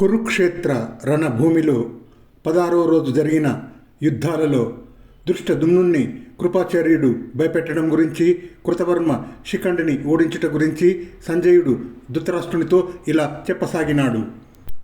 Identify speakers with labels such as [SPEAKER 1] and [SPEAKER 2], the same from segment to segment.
[SPEAKER 1] కురుక్షేత్ర రణభూమిలో పదారో రోజు జరిగిన యుద్ధాలలో దృష్టదుమ్నుణ్ణి కృపాచార్యుడు భయపెట్టడం గురించి కృతవర్మ శిఖండిని ఓడించుట గురించి సంజయుడు ధృతరాష్ట్రునితో ఇలా చెప్పసాగినాడు.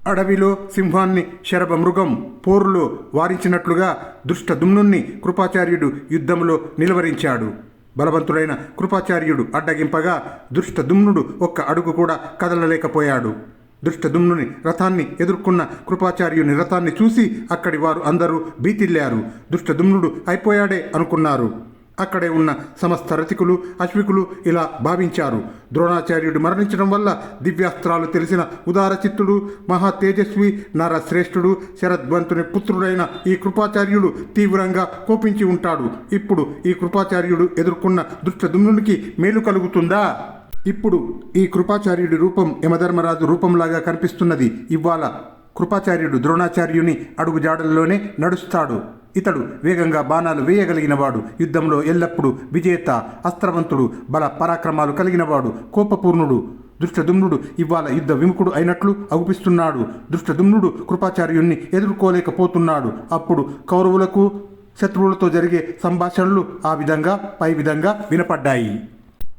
[SPEAKER 1] అడవిలో సింహాన్ని శరభమృగం పోరులో వారించినట్లుగా దుష్టదుమ్నుణ్ణి కృపాచార్యుడు యుద్ధంలో నిలువరించాడు. బలవంతుడైన కృపాచార్యుడు అడ్డగింపగా దుష్టదుమ్నుడు ఒక్క అడుగు కూడా కదలలేకపోయాడు. దుష్టదుమ్నుని రథాన్ని ఎదుర్కొన్న కృపాచార్యుని రథాన్ని చూసి అక్కడి వారు అందరూ భీతిల్లారు. దుష్టదుమ్నుడు అయిపోయాడే అనుకున్నారు. అక్కడే ఉన్న సమస్త రతికులు అశ్వికులు ఇలా భావించారు. ద్రోణాచార్యుడు మరణించడం వల్ల దివ్యాస్త్రాలు తెలిసిన ఉదార చిత్తుడు మహా తేజస్వి నరశ్రేష్ఠుడు శరద్వంతుని పుత్రుడైన ఈ కృపాచార్యుడు తీవ్రంగా కోపించి ఉంటాడు. ఇప్పుడు ఈ కృపాచార్యుడు ఎదుర్కొన్న దుష్టదుమ్నునికి మేలు కలుగుతుందా? ఇప్పుడు ఈ కృపాచార్యుడి రూపం యమధర్మరాజు రూపంలాగా కనిపిస్తున్నది. ఇవాళ కృపాచార్యుడు ద్రోణాచార్యుని అడుగుజాడల్లోనే నడుస్తాడు. ఇతడు వేగంగా బాణాలు వేయగలిగినవాడు. యుద్ధంలో ఎల్లప్పుడూ విజేత అస్త్రవంతుడు బల పరాక్రమాలు కలిగినవాడు కోపపూర్ణుడు దృష్టదుమ్నుడు ఇవాళ యుద్ధ విముఖుడు అయినట్లు అగుపిస్తున్నాడు. దృష్టదుమ్నుడు కృపాచార్యుణ్ణి ఎదుర్కోలేకపోతున్నాడు. అప్పుడు కౌరవులకు శత్రువులతో జరిగే సంభాషణలు ఆ విధంగా పై విధంగా వినపడ్డాయి.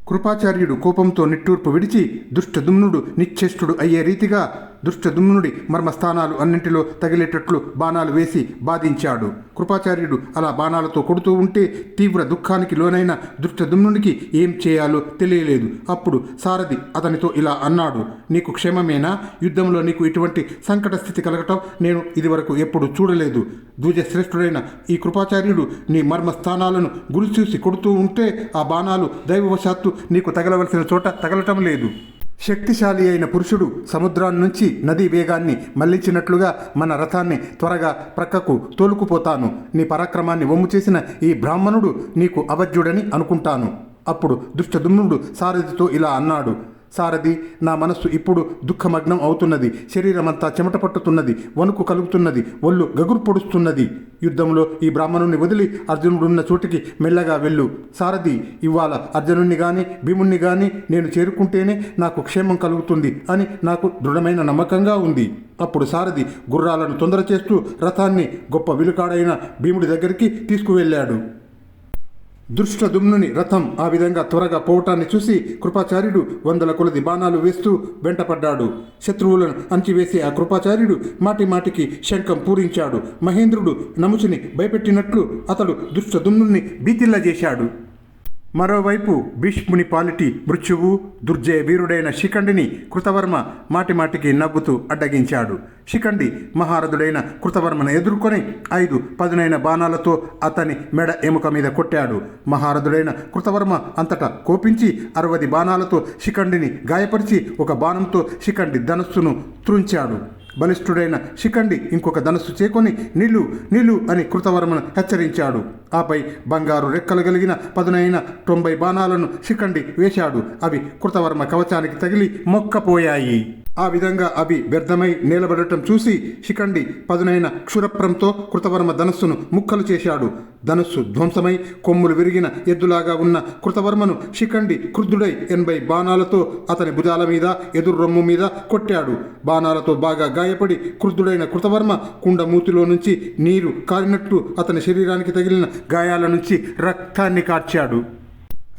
[SPEAKER 1] కృపాచార్యుడు కోపంతో నిట్టూర్పు విడిచి దుష్టదుమ్నుడు నిశ్చేష్టుడు అయ్యే రీతిగా దుష్టదుమ్నుడి మర్మస్థానాలు అన్నింటిలో తగిలేటట్లు బాణాలు వేసి బాధించాడు. కృపాచార్యుడు అలా బాణాలతో కొడుతూ ఉంటే తీవ్ర దుఃఖానికి లోనైన దుష్టదుమ్నుడికి ఏం చేయాలో తెలియలేదు. అప్పుడు సారథి అతనితో ఇలా అన్నాడు నీకు క్షేమమేనా? యుద్ధంలో నీకు ఇటువంటి సంకట స్థితి కలగటం నేను ఇదివరకు ఎప్పుడు చూడలేదు. ద్విజశ్రేష్ఠుడైన ఈ కృపాచార్యుడు నీ మర్మస్థానాలను గురిచూసి కొడుతూ ఉంటే ఆ బాణాలు దైవవశాత్తు నీకు తగలవలసిన చోట తగలటం లేదు. శక్తిశాలి అయిన పురుషుడు సముద్రాన్ని నుంచి నదీ వేగాన్ని మళ్ళించినట్లుగా మన రథాన్ని త్వరగా ప్రక్కకు తోలుకుపోతాను. నీ పరాక్రమాన్ని వమ్ము చేసిన ఈ బ్రాహ్మణుడు నీకు అవధ్యుడని అనుకుంటాను. అప్పుడు దుష్టదుమ్నుడు సారథితో ఇలా అన్నాడు. సారథి నా మనస్సు ఇప్పుడు దుఃఖమగ్నం అవుతున్నది. శరీరమంతా చెమట పట్టుతున్నది. వణుకు కలుగుతున్నది. ఒళ్ళు గగురు పొడుస్తున్నది. యుద్ధంలో ఈ బ్రాహ్మణుని వదిలి అర్జునుడున్న చోటికి మెల్లగా వెళ్ళు. సారథి ఇవాళ అర్జునుణ్ణి కానీ భీముణ్ణి కానీ నేను చేరుకుంటేనే నాకు క్షేమం కలుగుతుంది అని నాకు దృఢమైన నమ్మకంగా ఉంది. అప్పుడు సారథి గుర్రాలను తొందర చేస్తూ రథాన్ని గొప్ప విలుకాడైన భీముడి దగ్గరికి తీసుకువెళ్ళాడు. దుష్టదుమ్నుని రథం ఆ విధంగా త్వరగా పోవటాన్ని చూసి కృపాచార్యుడు వందల కొలది బాణాలు వేస్తూ వెంటపడ్డాడు. శత్రువులను అంచివేసే ఆ కృపాచార్యుడు మాటి మాటికి శంఖం పూరించాడు. మహేంద్రుడు నముచిని భయపెట్టినట్లు అతడు దుష్టదుమ్నుని భీతిల్లజేశాడు మరోవైపు భీష్ముని పాలిటి మృత్యువు దుర్జయ వీరుడైన శిఖండిని కృతవర్మ మాటిమాటికి నవ్వుతూ అడ్డగించాడు. శిఖండి మహారథుడైన కృతవర్మను ఎదుర్కొని ఐదు పదునైన బాణాలతో అతని మెడ ఎముక మీద కొట్టాడు. మహారథుడైన కృతవర్మ అంతటా కోపించి అరవది బాణాలతో శిఖండిని గాయపరిచి ఒక బాణంతో శిఖండి ధనస్సును త్రుంచాడు. బలిష్ఠుడైన శిఖండి ఇంకొక ధనస్సు చేకొని నిలు నిలు అని కృతవర్మను హెచ్చరించాడు. ఆపై బంగారు రెక్కలు కలిగిన పదునైన తొంభై బాణాలను శిఖండి వేశాడు. అవి కృతవర్మ కవచానికి తగిలి మొక్కపోయాయి. ఆ విధంగా అవి వ్యర్థమై నిలబడటం చూసి శిఖండి పదునైన క్షురప్రంతో కృతవర్మ ధనస్సును ముక్కలు చేశాడు. ధనస్సు ధ్వంసమై కొమ్ములు విరిగిన ఎద్దులాగా ఉన్న కృతవర్మను శిఖండి క్రుద్ధుడై ఎనభై బాణాలతో అతని భుజాల మీద ఎదురు రొమ్ము మీద కొట్టాడు. బాణాలతో బాగా గాయపడి క్రుద్ధుడైన కృతవర్మ కుండ మూతిలో నుంచి నీరు కారినట్టు అతని శరీరానికి తగిలిన గాయాల నుంచి రక్తాన్ని కార్చాడు.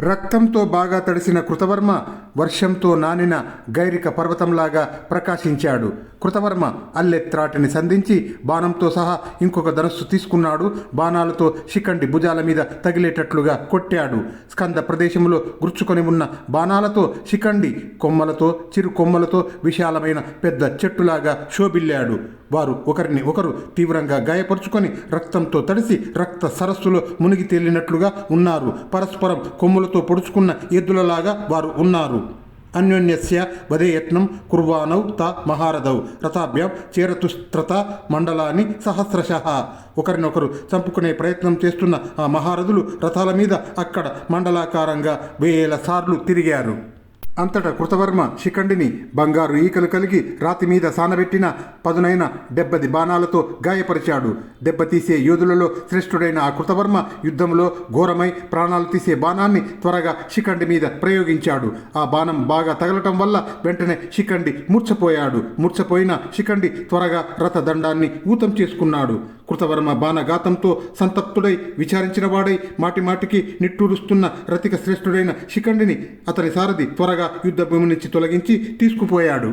[SPEAKER 1] రక్తంతో బాగా తడిసిన కృతవర్మ వర్షంతో నానిన గైరిక పర్వతంలాగా ప్రకాశించాడు. కృతవర్మ అల్లెత్రాటిని సంధించి బాణంతో సహా ఇంకొక ధనస్సు తీసుకున్నాడు. బాణాలతో శిఖండి భుజాల మీద తగిలేటట్లుగా కొట్టాడు. స్కంద ప్రదేశంలో గుర్చుకొని ఉన్న బాణాలతో శిఖండి కొమ్మలతో చిరు కొమ్మలతో విశాలమైన పెద్ద చెట్టులాగా శోభిల్లాడు. వారు ఒకరిని ఒకరు తీవ్రంగా గాయపరుచుకొని రక్తంతో తడిసి రక్త సరస్సులో మునిగి తేలినట్లుగా ఉన్నారు. పరస్పరం కొమ్ములతో పొడుచుకున్న ఎద్దులలాగా వారు ఉన్నారు. అన్యోన్యస్య వదేయత్నం కుర్వానౌ త మహారథౌ. రథాభ్యాం చేరతుస్త్రత మండలాన్ని సహస్రశ. ఒకరినొకరు చంపుకునే ప్రయత్నం చేస్తున్న ఆ మహారథులు రథాల మీద అక్కడ మండలాకారంగా వేల సార్లు తిరిగారు. అంతటా కృతవర్మ శిఖండిని బంగారు ఈకలు కలిగి రాతి మీద సానబెట్టిన పదునైన దెబ్బది బాణాలతో గాయపరిచాడు. దెబ్బతీసే యోధులలో శ్రేష్ఠుడైన ఆ కృతవర్మ యుద్ధంలో ఘోరమై ప్రాణాలు తీసే బాణాన్ని త్వరగా శిఖండి మీద ప్రయోగించాడు. ఆ బాణం బాగా తగలటం వల్ల వెంటనే శిఖండి మూర్చపోయాడు మూర్చపోయిన శిఖండి త్వరగా రథదండాన్ని ఊతం చేసుకున్నాడు. కృతవర్మ బాణఘాతంతో సంతప్తుడై విచారించిన వాడై మాటి మాటికి నిట్టూరుస్తున్న రతిక శ్రేష్ఠుడైన శిఖండిని అతని సారథి త్వరగా యుద్ధభూమి నుంచి తొలగించి తీసుకుపోయాడు.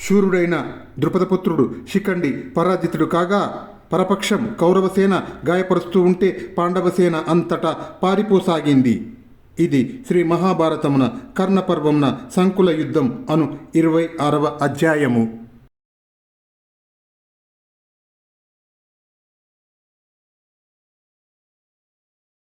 [SPEAKER 1] శూరుడైన ద్రుపదపుత్రుడు శిఖండి పరాజితుడు కాగా పరపక్షం కౌరవసేన గాయపరుస్తూ ఉంటే పాండవసేన అంతటా పారిపోసాగింది. ఇది శ్రీ మహాభారతమున కర్ణపర్వమున సంకుల యుద్ధం అను ఇరవై ఆరవ అధ్యాయము.